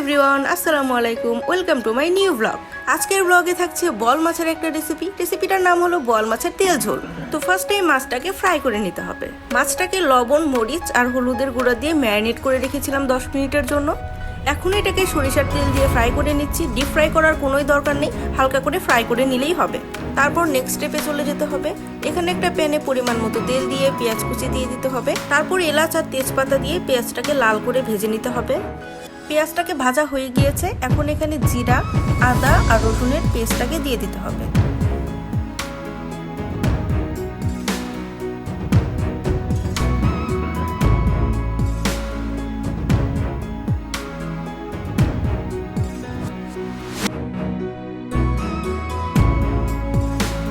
Everyone, আসসালামু আলাইকুম। Welcome to my new blog. আজকের ব্লগে থাকছে বল মাছের একটা রেসিপি। রেসিপিটার নাম হলো বল মাছের তেল ঝোল। তো ফার্স্টে মাছটাকে ফ্রাই করে নিতে হবে। মাছটাকে লবণ, মরিচ আর হলুদের গুঁড়া দিয়ে ম্যারিনেট করে রেখেছিলাম দশ মিনিটের জন্য। এখন এটাকে সরিষার তেল দিয়ে ফ্রাই করে নিচ্ছি। ডিপ ফ্রাই করার কোনোই দরকার নেই। হালকা করে ফ্রাই করে নিলেই হবে। তারপর নেক্সট স্টেপে চলে যেতে হবে। এখানে একটা প্যানে পরিমাণ মতো তেল দিয়ে পেঁয়াজ কুচি দিয়ে দিতে হবে। তারপর এলাচ আর তেজপাতা দিয়ে পেঁয়াজটাকে লাল করে ভেজে নিতে হবে। পেঁয়াজটাকে ভাজা হয়ে গিয়েছে, এখন এখানে জিরা, আদা আর রসুনের পেস্টটাকে দিয়ে দিতে হবে।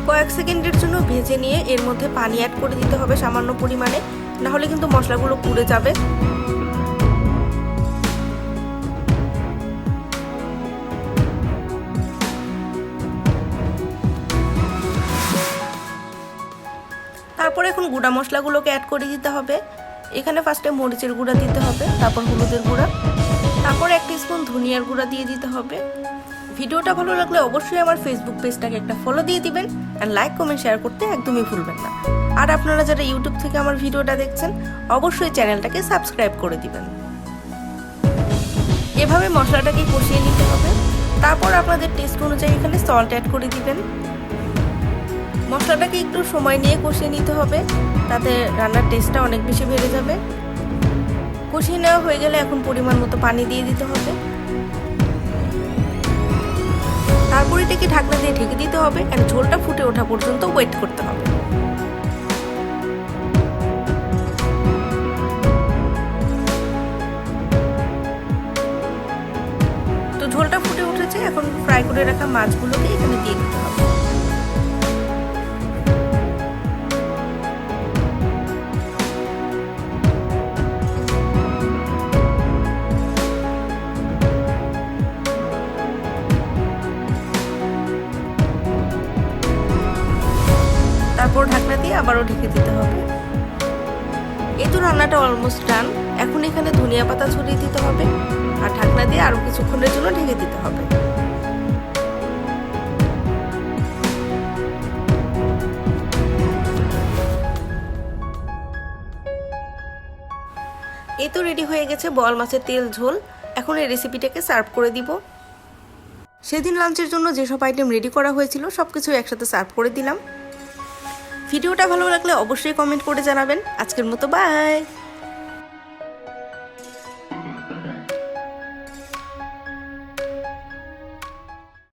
কয়েক সেকেন্ডের জন্য ভেজে নিয়ে এর মধ্যে পানি অ্যাড করে দিতে হবে সামান্য পরিমাণে, নাহলে কিন্তু মশলাগুলো পুড়ে যাবে। তারপর এখন গুঁড়া মশলাগুলোকে অ্যাড করে দিতে হবে। এখানে ফার্স্টে মরিচের গুঁড়া দিতে হবে, তারপর হলুদের গুঁড়া। তারপর এক স্পুন ধনিয়ার গুঁড়া দিয়ে দিতে হবে। ভিডিওটা ভালো লাগলে অবশ্যই আমার ফেসবুক পেজটাকে একটা ফলো দিয়ে দিবেন আর লাইক কমেন্ট শেয়ার করতে একদমই ভুলবেন না। আর আপনারা যারা ইউটিউব থেকে আমার ভিডিওটা দেখছেন, অবশ্যই চ্যানেলটাকে সাবস্ক্রাইব করে দিবেন। এভাবে মশলাটাকে কষিয়ে নিতে হবে। তারপর আপনাদের টেস্ট অনুযায়ী এখানে সল্ট অ্যাড করে দিবেন। মশলাটাকে একটু সময় নিয়ে কষিয়ে নিতে হবে। তাতে রান্নার টেস্টটা অনেক বেশি বেড়ে যাবে। কষিয়ে নেওয়া হয়ে গেলে এখন পরিমাণ মতো পানি দিয়ে দিতে হবে। তারপরে এটাকে ঢাকনা দিয়ে ঢেকে দিতে হবে। আর ঝোলটা ফুটে ওঠা পর্যন্ত ওয়েট করতে হবে। তো ঝোলটা ফুটে উঠেছে। এখন ফ্রাই করে রাখা মাছগুলোকে এখানে দিয়ে দিতে হবে। তারপর ঢাকনা দিয়ে আবারও ঢেকে দিতে হবে। এই তো রান্নাটা অলমোস্ট ডান এখন এখানে ধনিয়া পাতা ছড়িয়ে দিতে হবে আর ঢাকনা দিয়ে আরও কিছুক্ষণের জন্য ঢেকে দিতে হবে। এই তো রেডি হয়ে গেছে বল মাছের তেল ঝোল। এখন এই রেসিপিটাকে সার্ভ করে দিব। সেদিন লাঞ্চের জন্য যেসব আইটেম রেডি করা হয়েছিল সব কিছু একসাথে সার্ভ করে দিলাম। ভিডিওটা ভালো লাগলে অবশ্যই কমেন্ট করে জানাবেন। আজকের মতো বাই